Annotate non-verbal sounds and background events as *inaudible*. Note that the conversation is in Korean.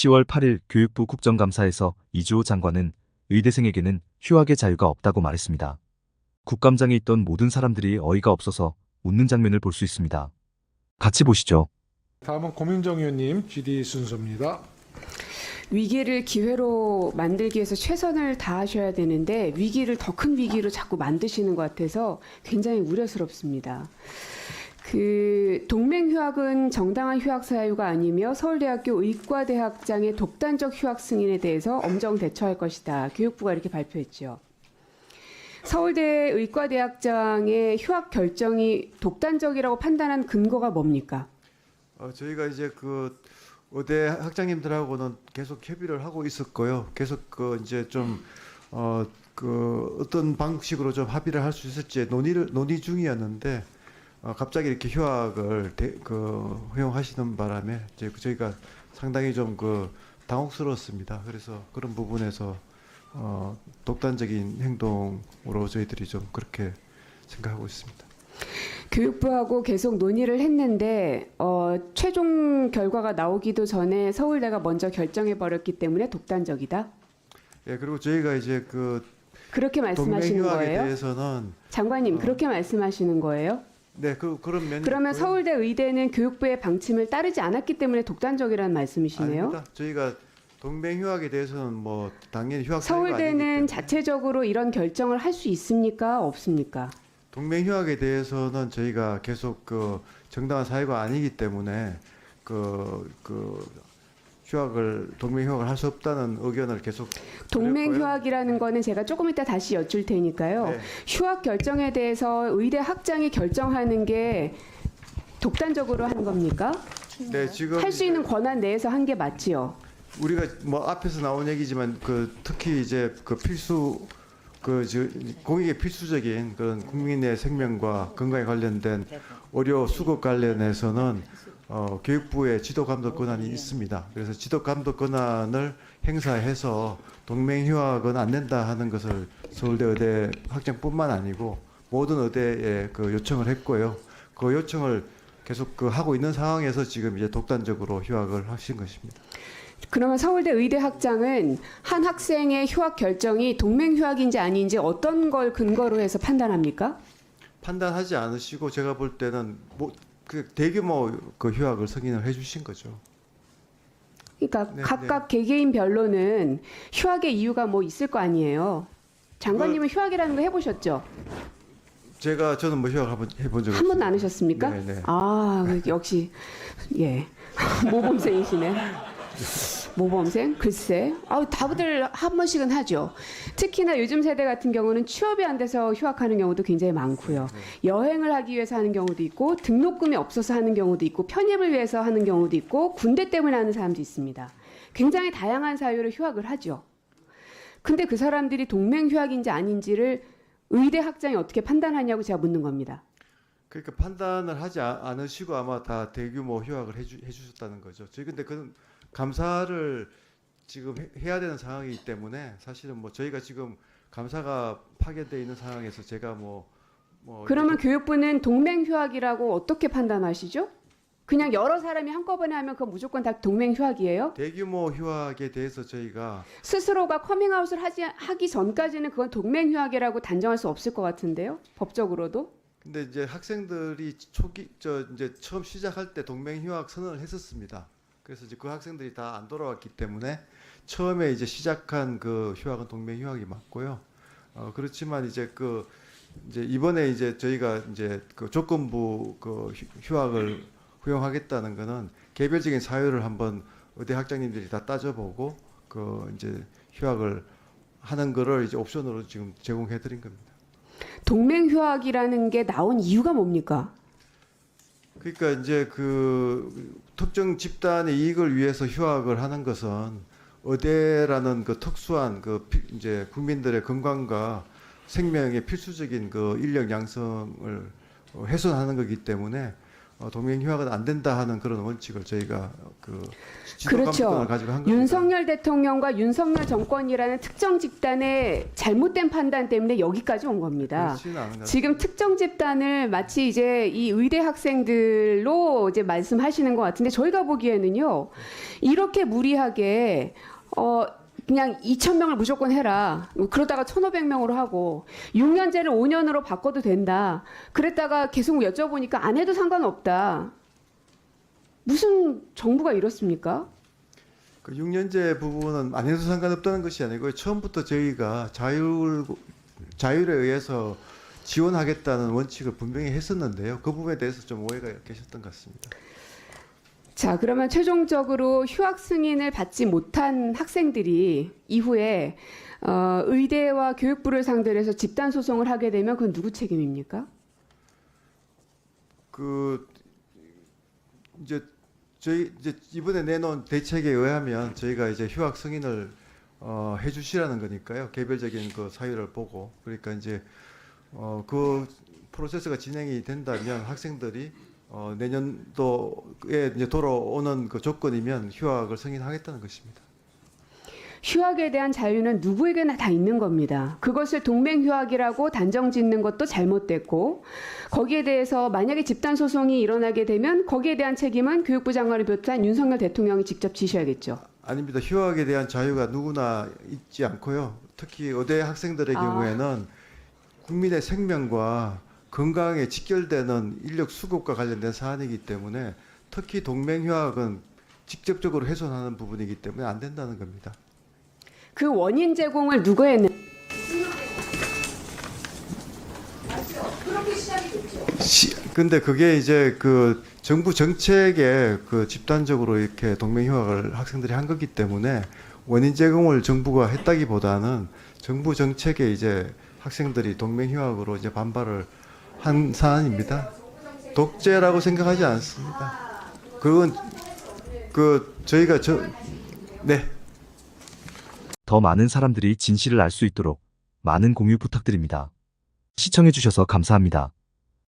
10월 8일 교육부 국정감사에서 이주호 장관은 의대생에게는 휴학의 자유가 없다고 말했습니다. 국감장에 있던 모든 사람들이 어이가 없어서 웃는 장면을 볼 수 있습니다. 같이 보시죠. 다음은 고민정 의원님 GD 순서입니다. 위기를 기회로 만들기 위해서 최선을 다하셔야 되는데 위기를 더 큰 위기로 자꾸 만드시는 것 같아서 굉장히 우려스럽습니다. 그 동맹 휴학은 정당한 휴학 사유가 아니며 서울대학교 의과대학장의 독단적 휴학 승인에 대해서 엄정 대처할 것이다. 교육부가 이렇게 발표했죠. 서울대 의과대학장의 휴학 결정이 독단적이라고 판단한 근거가 뭡니까? 어, 저희가 이제 그 의대 학장님들하고는 계속 협의를 하고 있었고요. 계속 그 이제 좀 어 그 어떤 방식으로 좀 합의를 할 수 있을지 논의를 논의 중이었는데 어, 갑자기 이렇게 휴학을 대, 그 허용하시는 바람에 이제 저희가 상당히 좀 그 당혹스러웠습니다. 그래서 그런 부분에서 어, 독단적인 행동으로 저희들이 좀 그렇게 생각하고 있습니다. 교육부하고 계속 논의를 했는데 어, 최종 결과가 나오기도 전에 서울대가 먼저 결정해 버렸기 때문에 독단적이다. 예 그리고 저희가 이제 그 그렇게 말씀하시는 거예요? 대해서는 장관님 어. 그렇게 말씀하시는 거예요? 네, 그 그런 면이 그러면 있고요. 서울대 의대는 교육부의 방침을 따르지 않았기 때문에 독단적이라는 말씀이시네요. 아닙니다. 저희가 동맹 휴학에 대해서는 뭐 당연히 휴학 서울대는 자체적으로 이런 결정을 할 수 있습니까? 없습니까? 동맹 휴학에 대해서는 저희가 계속 그 정당한 사유가 아니기 때문에 그 그 휴학을 동맹 휴학을 할 수 없다는 의견을 계속 동맹. 휴학이라는 거는 제가 조금 이따 다시 여쭐 테니까요. 네. 휴학 결정에 대해서 의대 학장이 결정하는 게 독단적으로 한 겁니까? 네, 지금 할 수 있는 권한 내에서 한 게 맞지요. 우리가 뭐 앞에서 나온 얘기지만 그 특히 이제 그 필수 그 저, 공익에 필수적인 그런 국민의 생명과 건강에 관련된 의료 수급 관련해서는 어, 교육부의 지도 감독 권한이 있습니다. 그래서 지도 감독 권한을 행사해서 동맹 휴학은 안 된다 하는 것을 서울대 의대 학장뿐만 아니고 모든 의대에 그 요청을 했고요. 그 요청을 계속 그 하고 있는 상황에서 지금 이제 독단적으로 휴학을 하신 것입니다. 그러면 서울대 의대 학장은 한 학생의 휴학 결정이 동맹 휴학인지 아닌지 어떤 걸 근거로 해서 판단합니까? 판단하지 않으시고 제가 볼 때는 뭐 그 대규모 그 휴학을 승인을 해주신 거죠. 그러니까 네, 각각 개개인별로는 휴학의 이유가 뭐 있을 거 아니에요. 장관님은 휴학이라는 거 해보셨죠? 제가 저는 뭐 휴학 한번 해본 적 한 번도. 안 하셨습니까? 네, 네. 아 역시 예 *laughs* 모범생이시네. 모범생? 글쎄, 아 다들 한 번씩은 하죠. 특히나 요즘 세대 같은 경우는 취업이 안 돼서 휴학하는 경우도 굉장히 많고요. 여행을 하기 위해서 하는 경우도 있고, 등록금이 없어서 하는 경우도 있고, 편입을 위해서 하는 경우도 있고, 군대 때문에 하는 사람도 있습니다. 굉장히 다양한 사유로 휴학을 하죠. 근데 그 사람들이 동맹 휴학인지 아닌지를 의대 학장이 어떻게 판단하냐고 제가 묻는 겁니다. 그러니까 판단을 하지 아- 않으시고 아마 다 대규모 휴학을 해주, 해주셨다는 거죠. 저희 근데 그 감사를 지금 해- 해야 되는 상황이기 때문에 사실은 뭐 저희가 지금 감사가 파괴돼 있는 상황에서 제가 뭐 뭐 그러면 교육부는 동맹 휴학이라고 어떻게 판단하시죠? 그냥 여러 사람이 한꺼번에 하면 그건 무조건 다 동맹 휴학이에요? 대규모 휴학에 대해서 저희가 스스로가 커밍아웃을 하지, 하기 전까지는 그건 동맹 휴학이라고 단정할 수 없을 것 같은데요? 법적으로도? 근데 이제 학생들이 초기 저 이제 처음 시작할 때 동맹 휴학 선언을 했었습니다. 그래서 이제 그 학생들이 다 안 돌아왔기 때문에 처음에 이제 시작한 그 휴학은 동맹 휴학이 맞고요. 어 그렇지만 이제 그 이제 이번에 이제 저희가 이제 그 조건부 그 휴- 휴학을 허용하겠다는 거는 개별적인 사유를 한번 의대 학장님들이 다 따져보고 그 이제 휴학을 하는 거를 이제 옵션으로 지금 제공해 드린 겁니다. 동맹 휴학이라는 게 나온 이유가 뭡니까? 그러니까 이제 그 특정 집단의 이익을 위해서 휴학을 하는 것은 의대라는 그 특수한 그 피- 이제 국민들의 건강과 생명의 필수적인 그 인력 양성을 어, 훼손하는 거기 때문에 어, 동맹휴학은 안 된다 하는 그런 원칙을 저희가 그 그렇죠. 윤석열 대통령과 윤석열 정권이라는 특정 집단의 잘못된 판단 때문에 여기까지 온 겁니다. 지금 특정 집단을 마치 이제 이 의대 학생들로 이제 말씀하시는 것 같은데 저희가 보기에는요 이렇게 무리하게 어 그냥 2천 명을 무조건 해라. 뭐 그러다가 1,500명으로 하고 6년제를 5년으로 바꿔도 된다. 그랬다가 계속 여쭤보니까 안 해도 상관없다. 무슨 정부가 이렇습니까? 그 6년제 부분은 안 해도 상관없다는 것이 아니고 처음부터 저희가 자율 자율에 의해서 지원하겠다는 원칙을 분명히 했었는데요. 그 부분에 대해서 좀 오해가 계셨던 것 같습니다. 자, 그러면 최종적으로 휴학 승인을 받지 못한 학생들이 이후에 어, 의대와 교육부를 상대로 해서 집단 소송을 하게 되면 그건 누구 책임입니까? 그 이제 저희 이제 이번에 내놓은 대책에 의하면 저희가 이제 휴학 승인을 어, 해주시라는 거니까요. 개별적인 그 사유를 보고 그러니까 이제 어, 그 프로세스가 진행이 된다면 학생들이 어, 내년도에 이제 돌아오는 그 조건이면 휴학을 승인하겠다는 것입니다. 휴학에 대한 자유는 누구에게나 다 있는 겁니다. 그것을 동맹휴학이라고 단정 짓는 것도 잘못됐고 거기에 대해서 만약에 집단 소송이 일어나게 되면 거기에 대한 책임은 교육부 장관을 비롯한 윤석열 대통령이 직접 지셔야겠죠. 아닙니다. 휴학에 대한 자유가 누구나 있지 않고요. 특히 의대 학생들의 아. 경우에는 국민의 생명과 건강에 직결되는 인력 수급과 관련된 사안이기 때문에 특히 동맹휴학은 직접적으로 훼손하는 부분이기 때문에 안 된다는 겁니다. 그 원인 제공을 누가 했는? 시, 근데 그게 이제 그 정부 정책에 그 집단적으로 이렇게 동맹휴학을 학생들이 한 거기 때문에 원인 제공을 정부가 했다기보다는 정부 정책에 이제 학생들이 동맹휴학으로 이제 반발을 한 사안입니다. 독재라고 생각하지 않습니다. 그건 그 저희가 저 네. 더 많은 사람들이 진실을 알 수 있도록 많은 공유 부탁드립니다. 시청해주셔서 감사합니다.